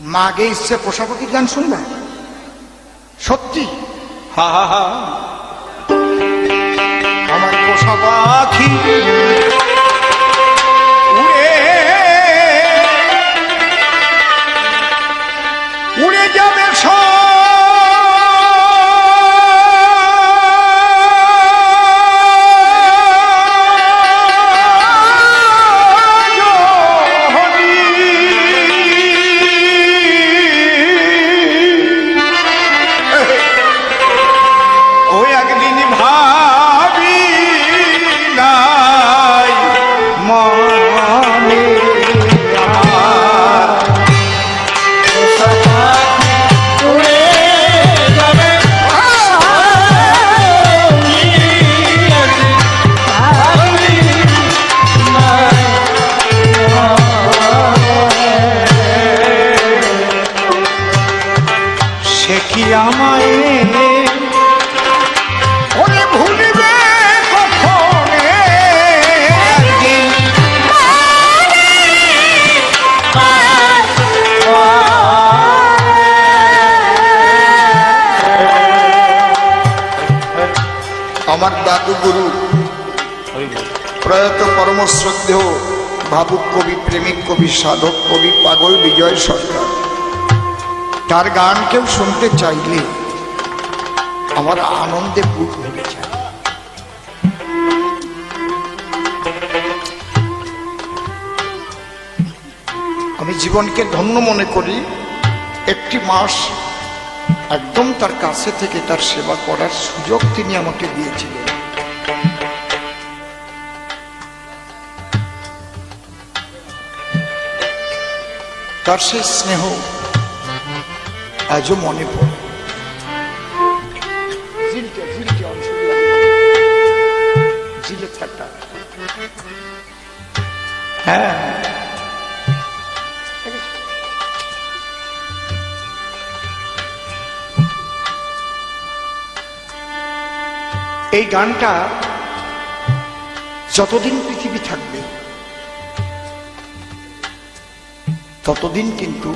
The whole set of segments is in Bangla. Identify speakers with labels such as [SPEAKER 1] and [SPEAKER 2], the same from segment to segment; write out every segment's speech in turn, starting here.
[SPEAKER 1] মাগে ইচ্ছে প্রশাপতির গান শুনবা? সত্যি? হা হা হা। আমার পোষা পাখি ভাবুক কবি, প্রেমিক কবি, সাধক কবি, পাগল বিজয় সরকার। তার গান কেউ শুনতে চাইলে আমার আনন্দে বুক ভরে যায়। আমি জীবনকে ধন্য মনে করি, একটি মাস একদম তার কাছে থেকে তার সেবা করার সুযোগ তিনি আমাকে দিয়েছিলেন। তার সেই স্নেহ আজও মনে পড়ে। হ্যাঁ। এই গানটা যতদিন পৃথিবী থাকবে ততদিন কিন্তু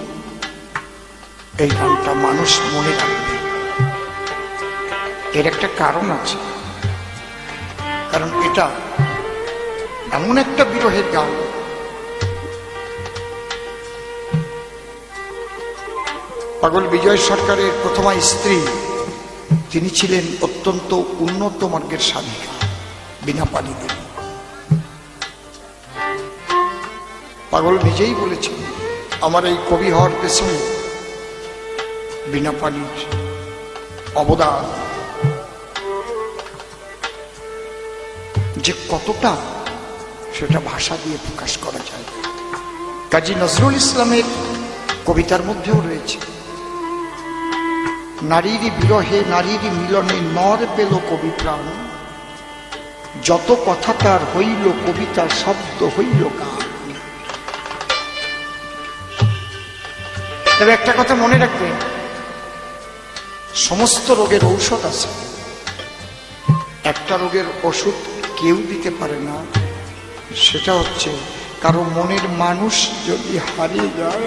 [SPEAKER 1] এই গানটা মানুষ মনে রাখবে। এর একটা কারণ আছে। কারণ এটা এমন একটা বিরহের গান। পাগল বিজয় সরকারের প্রথমা স্ত্রী, তিনি ছিলেন অত্যন্ত উন্নত মার্গের সাধিকা বিনা পানি দেবী পাগল নিজেই বলেছেন আমার এই কবি হওয়ার পেছনে বিনা পানির অবদান। যে কতটা সেটা ভাষা দিয়ে প্রকাশ করা যায়। কাজী নজরুল ইসলামের কবিতার মধ্যেও রয়েছে, নারীর বিরহে নারীর মিলনে নর পেল কবি প্রাণ। যত কথা তার হইল কবিতা শব্দ হইল গান। তবে একটা কথা মনে রাখবেন সমস্ত রোগের ঔষধ আছে। একটা রোগের ওষুধ কেউ দিতে পারে না। সেটা হচ্ছে কারও মনের মানুষ যদি হারিয়ে যায়,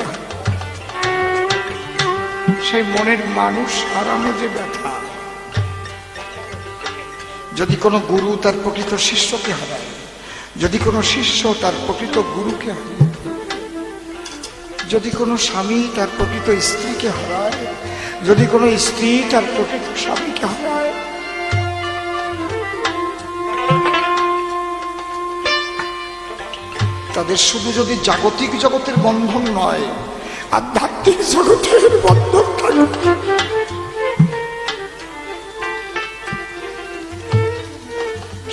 [SPEAKER 1] সেই মনের মানুষ হারানো যে ব্যথা, যদি কোনো গুরু তার প্রকৃত শিষ্যকে হারায়, যদি কোনো শিষ্য তার প্রকৃত গুরুকে হারায় যদি কোনো স্বামী তার প্রকৃত স্ত্রীকে হারায়, যদি কোনো স্ত্রী তার প্রকৃত স্বামীকে হারায়, তাদের শুধু যদি জাগতিক জগতের বন্ধন নয়, আধ্যাত্মিক জগতের বন্ধন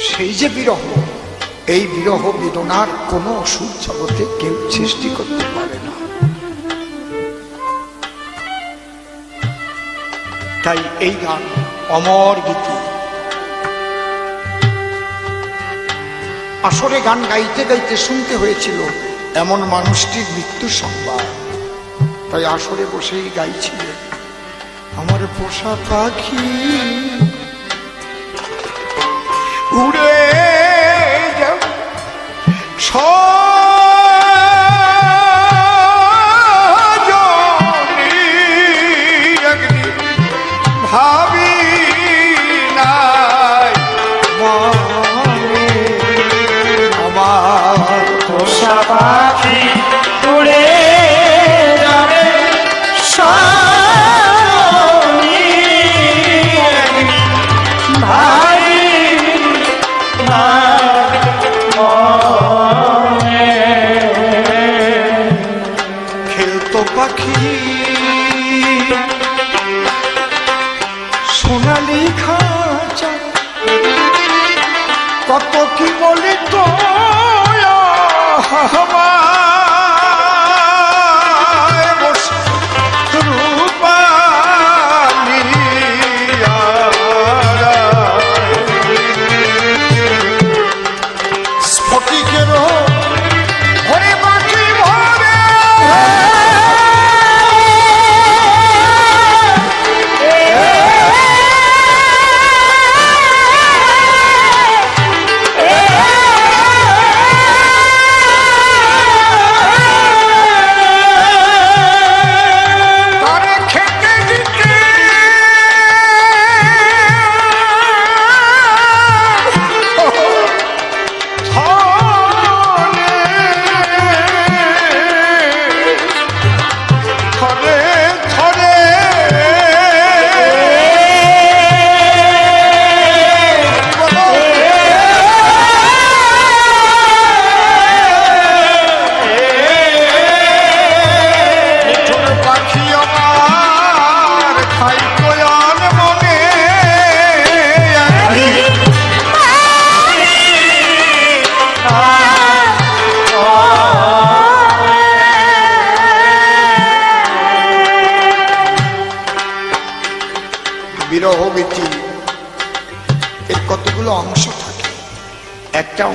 [SPEAKER 1] সেই যে বিরহ, এই বিরহ বেদনার কোনো ওষুধ জগতে কেউ সৃষ্টি করতে পারে তাই এই গান অমর গীতি। আসরে গান গাইতে গাইতে শুনতে হয়েছিল এমন মানুষটির মৃত্যু সংবাদ। তাই আসরে বসেই গাইছিল আমার পোষা পাখি। উড়ে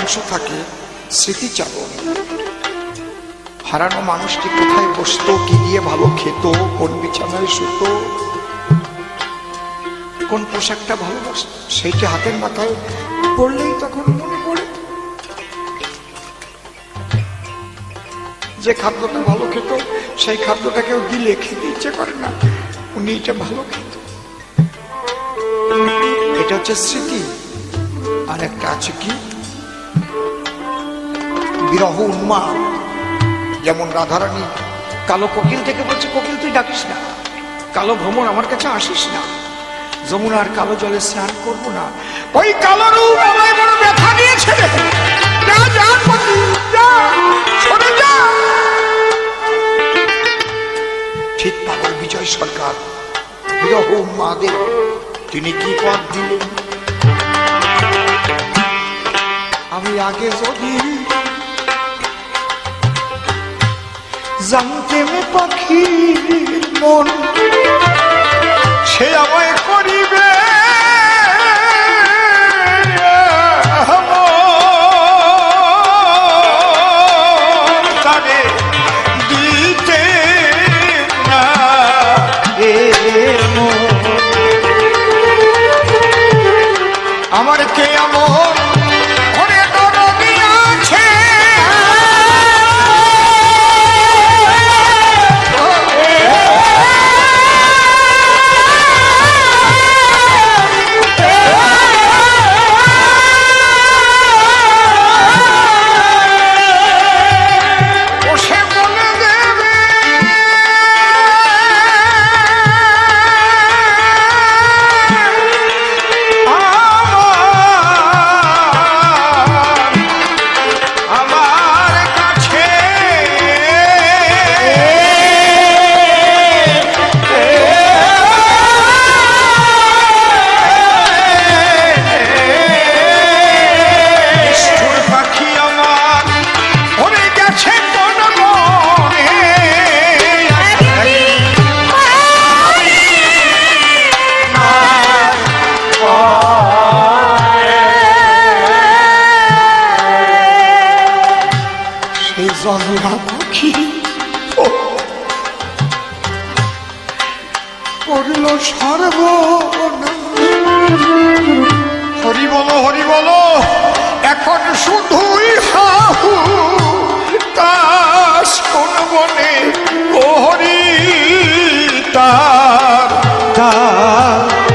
[SPEAKER 1] অংশ থাকে স্মৃতিচারণ হারানো মানুষটি কোথায় বসতো, কি দিয়ে ভালো খেত, কোন বিছানায় শুত, কোন পোশাকটা ভালোবাসত, সেইটি হাতের মাথায় পড়লেই তখন মনে পড়ে। যে খাদ্যটা ভালো খেত, সেই খাদ্যটা কেউ দিলে খেতে ইচ্ছে করে না, উনি এটা ভালো খেত। এটা হচ্ছে স্মৃতি, আর একটা আছে কি? বিরহ উন্মাদ যেমন রাধারানী, কালো কোকিল থেকে বলছে, কোকিল, তুই ডাকিস না। কালো ভ্রমণ আমার কাছে আসিস না। যমুনার কালো জলে স্নান করব না। ওই কালো রূপ আমায় বড় ব্যথা দিয়েছে। ঠিক পাগল বিজয় সরকার, বিরহ উন্মাদে তিনি কি পথ দিলেন? আমি আগে যদি জানতেন পাখির মন। সে আমায় করিবে জলরা পাখি করল সর্ব হরি বলো হরি বলো এখন শুধুই হাহু। তাস কোন বনে ও হরি তার। তার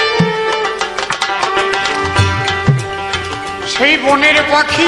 [SPEAKER 2] সেই
[SPEAKER 1] বনের পাখি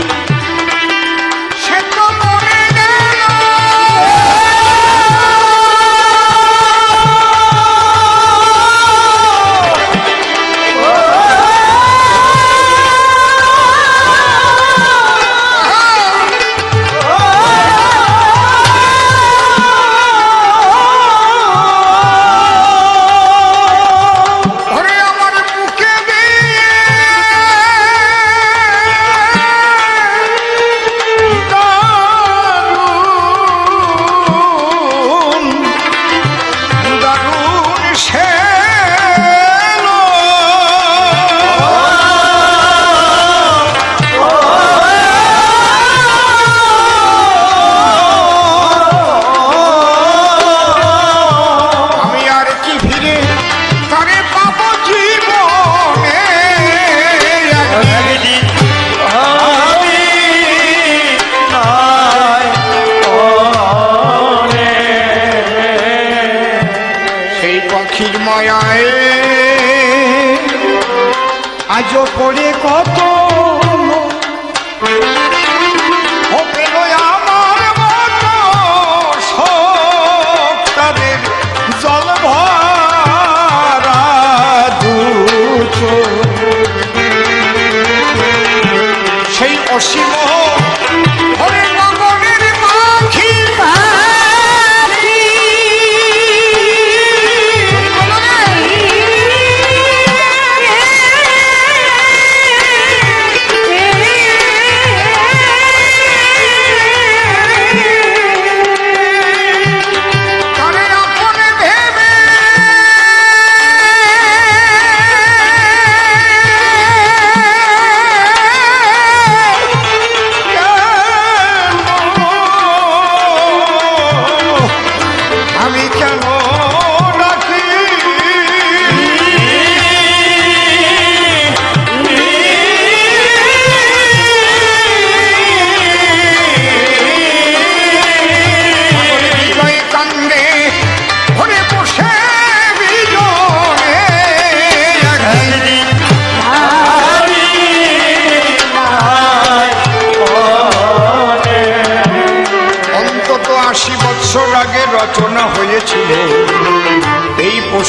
[SPEAKER 1] অসীম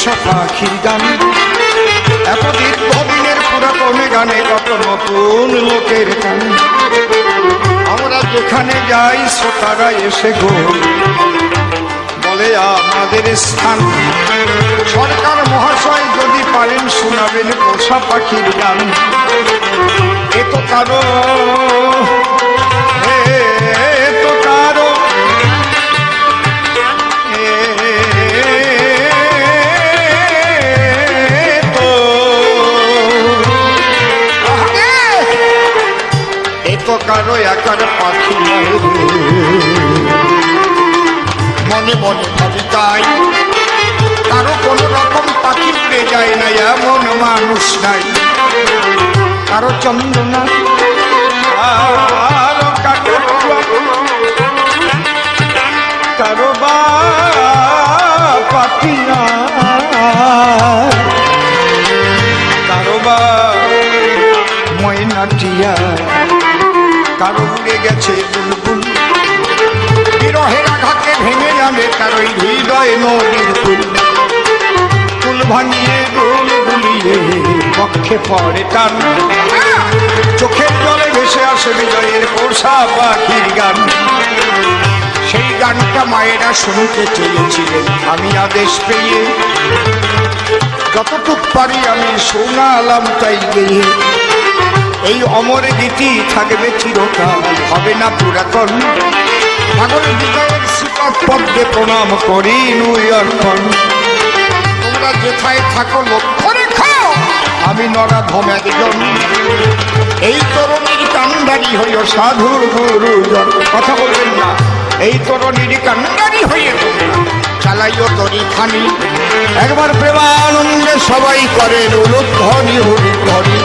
[SPEAKER 1] পাখির গান। এত দীর্ঘদিনের পুরাতন গানে কত নতুন লোকের আমরা যেখানে যাই, শ্রোতারা এসে গো। বলে আমাদের স্থান। সরকার মহাশয় যদি পারেন শোনাবেন পোষা পাখির গান। এ তো কারও তো এখন পাখি। মনে মনে ভাবি তাই, কারও কোন রকম পাখি উড়ে যায় না, এমন মানুষ নাই কারও চন্দনা গেছে বুলবুল। বিরহের আঘাতে ভেঙে যাবে কারও হৃদয় নদীর ফুল। ফুল ভাঙিয়ে গোল গুলিয়ে পক্ষে পড়ে টান। চোখের জলে ভেসে আসে বিজয়ের পোষা পাখির গান। সেই গানটা মায়েরা শুনতে চেয়েছিলেন, আমি আদেশ পেয়ে। যতটুক পারি আমি শোনালাম তাই গিয়ে। এই অমর গীতি থাকবে চিরকাল, হবে না পুরাতন। বিজয়ের শ্রীপদ পদ্মে প্রণাম করি নুই অর্পণ। তোমরা যেথায় থাকো লক্ষ্য রেখো, আমি নরাধম একজন। এই তরুণীর কান্ডারি হইও সাধুর গুরুজন। কথা বলবেন না, এই তরুণীর কান্ডারি হইয়ে চালাইও তরি খানি। একবার প্রেমানন্দে সবাই করেন উলুধ্বনি হরি হরি